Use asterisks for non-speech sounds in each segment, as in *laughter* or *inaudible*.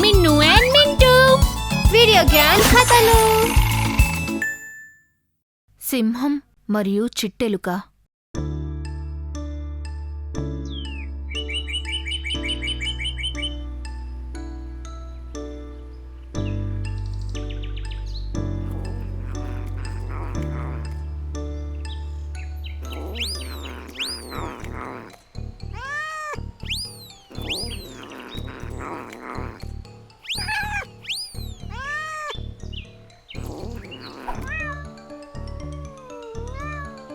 Minnu and Mintu. Video Gyan కథలు. సింహం మరియు చిట్టెలుక.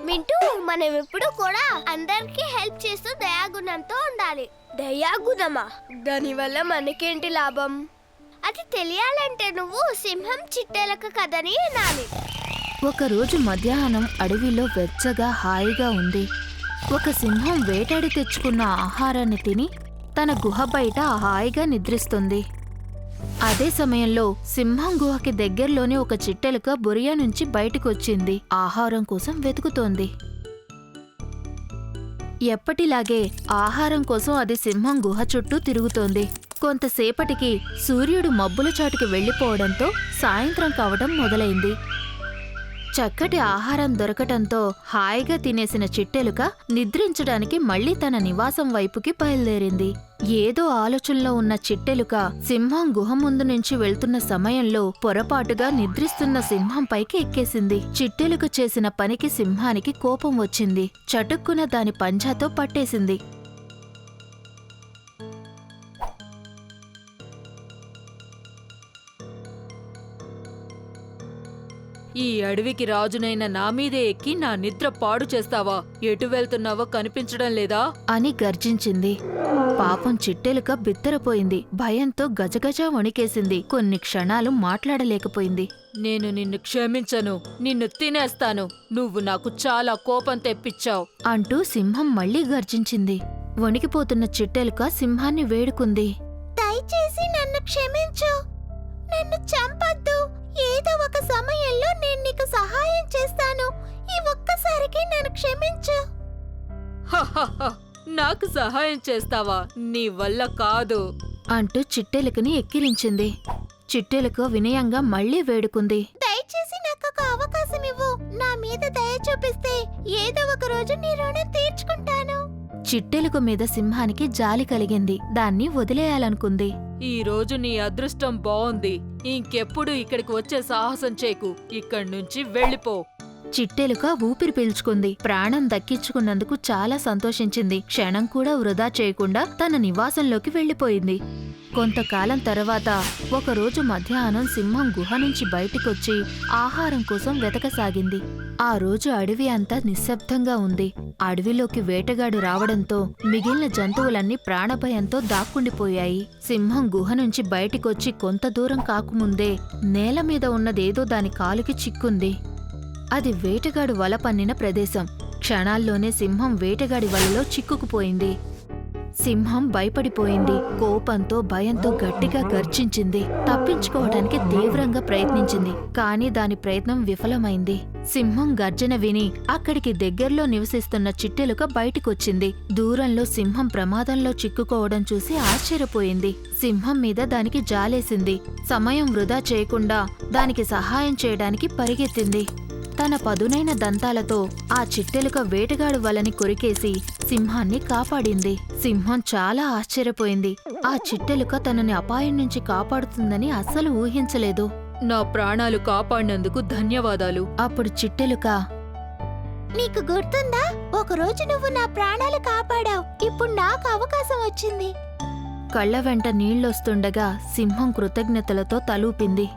మింటూ మనం ఎప్పుడు కూడా అందరికి హెల్ప్ చేస్తూ దయాగుణంతో ఉండాలి. దయాగుణమా? దానివల్ల మనకేంటి లాభం? అది తెలియాలంటే నువ్వు సింహం చిట్టెలక కథని వినాలి. ఒకరోజు మధ్యాహ్నం అడవిలో వెచ్చగా హాయిగా ఉంది. ఒక సింహం వేటాడి తెచ్చుకున్న ఆహారాన్ని తిని తన గుహ బయట హాయిగా నిద్రిస్తుంది. అదే సమయంలో సింహం గుహకి దగ్గరలోనే ఒక చిట్టెలుక బొరియా నుంచి బయటకొచ్చింది. ఆహారం కోసం వెతుకుతోంది. ఎప్పటిలాగే ఆహారం కోసం అది సింహం గుహ చుట్టూ తిరుగుతోంది. కొంతసేపటికి సూర్యుడు మబ్బుల చాటుకి వెళ్ళిపోవడంతో సాయంత్రం కావడం మొదలైంది. చక్కటి ఆహారం దొరకటంతో హాయిగా తినేసిన చిట్టెలుక నిద్రించడానికి మళ్ళీ తన నివాసం వైపుకి బయలుదేరింది. ఏదో ఆలోచనలో ఉన్న చిట్టెలుక సింహం గుహ ముందు నుంచి వెళ్తున్న సమయంలో పొరపాటుగా నిద్రిస్తున్న సింహం పైకి ఎక్కేసింది. చిట్టెలుక చేసిన పనికి సింహానికి కోపం వచ్చింది. చటుక్కున దాని పంజాతో పట్టేసింది. ఈ అడవికి రాజునైన నా మీదే ఎక్కి నా నిద్ర పాడు చేస్తావా? ఎటు వెళ్తున్నావో కనిపించడం లేదా? అని గర్జించింది. పాపం చిట్టెలుక బిత్తరపోయింది. భయంతో గజగజ వణికేసింది. కొన్ని క్షణాలు మాట్లాడలేకపోయింది. నేను నిన్ను క్షమించను. నిన్ను తినేస్తాను. నువ్వు నాకు చాలా కోపం తెప్పించావు. అంటూ సింహం మళ్ళీ గర్జించింది. వణికిపోతున్న చిట్టెలుక సింహాన్ని వేడుకుంది. దయచేసి నన్ను క్షమించు నాకు సహాయం చేస్తావా? నీ వల్ల కాదు. అంటూ చిట్టెలుకని ఎక్కిరించింది. చిట్టెలుక వినయంగా మళ్ళీ వేడుకుంది. దయచేసి నాకు ఒక అవకాశం ఇవ్వు. నా మీద దయ చూపిస్తే ఏదో ఒక రోజు నీ రుణం తీర్చుకుంటాను. చిట్టెలుక మీద సింహానికి జాలి కలిగింది. దాన్ని వదిలేయాలనుకుంది. ఈ రోజు నీ అదృష్టం బావుంది. ఇంకెప్పుడు ఇక్కడికి వచ్చే సాహసం చేకు. ఇక్కడి నుంచి వెళ్ళిపో. చిట్టెలుక ఊపిరి పీల్చుకుంది. ప్రాణం దక్కించుకున్నందుకు చాలా సంతోషించింది. క్షణం కూడా వృధా చేయకుండా తన నివాసంలోకి వెళ్ళిపోయింది కొంతకాలం తర్వాత ఒకరోజు మధ్యాహ్నం సింహం గుహ నుంచి బయటికొచ్చి ఆహారం కోసం వెతకసాగింది. ఆ రోజు అడవి అంతా నిశ్శబ్దంగా ఉంది. అడవిలోకి వేటగాడు రావడంతో మిగిలిన జంతువులన్నీ ప్రాణభయంతో దాక్కుండిపోయాయి. సింహం గుహ నుంచి బయటికొచ్చి కొంత దూరం కాకముందే నేల మీద ఉన్నదేదో దాని కాలుకి చిక్కుంది. అది వేటగాడు వల పన్నిన ప్రదేశం. క్షణాల్లోనే సింహం వేటగాడి వలలో చిక్కుకుపోయింది. సింహం భయపడిపోయింది. కోపంతో భయంతో గట్టిగా గర్జించింది. తప్పించుకోవడానికి తీవ్రంగా ప్రయత్నించింది. కానీ దాని ప్రయత్నం విఫలమైంది. సింహం గర్జన విని అక్కడికి దగ్గర్లో నివసిస్తున్న చిట్టెలుక బయటికొచ్చింది. దూరంలో సింహం ప్రమాదంలో చిక్కుకోవడం చూసి ఆశ్చర్యపోయింది. సింహం మీద దానికి జాలేసింది. సమయం వృధా చేయకుండా దానికి సహాయం చేయడానికి పరిగెత్తింది. తన పదునైన దంతాలతో ఆ చిట్టెలుక వేటగాడు వలని కొరికేసి సింహాన్ని కాపాడింది. సింహం చాలా ఆశ్చర్యపోయింది. ఆ చిట్టెలుక తనని అపాయం నుంచి కాపాడుతుందని అస్సలు ఊహించలేదు. నా ప్రాణాలు కాపాడినందుకు ధన్యవాదాలు. అప్పుడు చిట్టెలుక నీకు గుర్తుందా? ఒక రోజు నువ్వు నా ప్రాణాలు కాపాడావు. ఇప్పుడు నాకు అవకాశం వచ్చింది. కళ్ళ వెంట నీళ్ళొస్తుండగా సింహం కృతజ్ఞతలతో తలూపింది.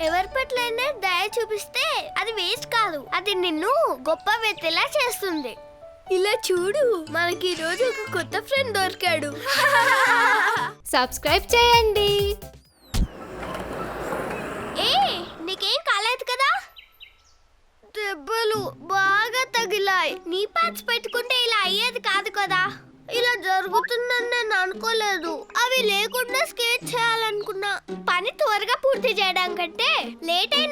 ఎవరి పట్లైనా దయ చూపిస్తే అది వేస్ట్ కాదు. అది నిన్ను గొప్ప వ్యక్తిలా చేస్తుంది. ఇలా చూడు మనకి ఈ రోజు ఒక కొత్త ఫ్రెండ్ దొరికాడు. *laughs* సబ్స్క్రైబ్ చేయండి. వస్తుందని నేను అనుకోలేదు. అవి లేకుండా స్కేట్ చేయాలనుకున్నా. పని త్వరగా పూర్తి చేయడం కంటే లేట్ అయిన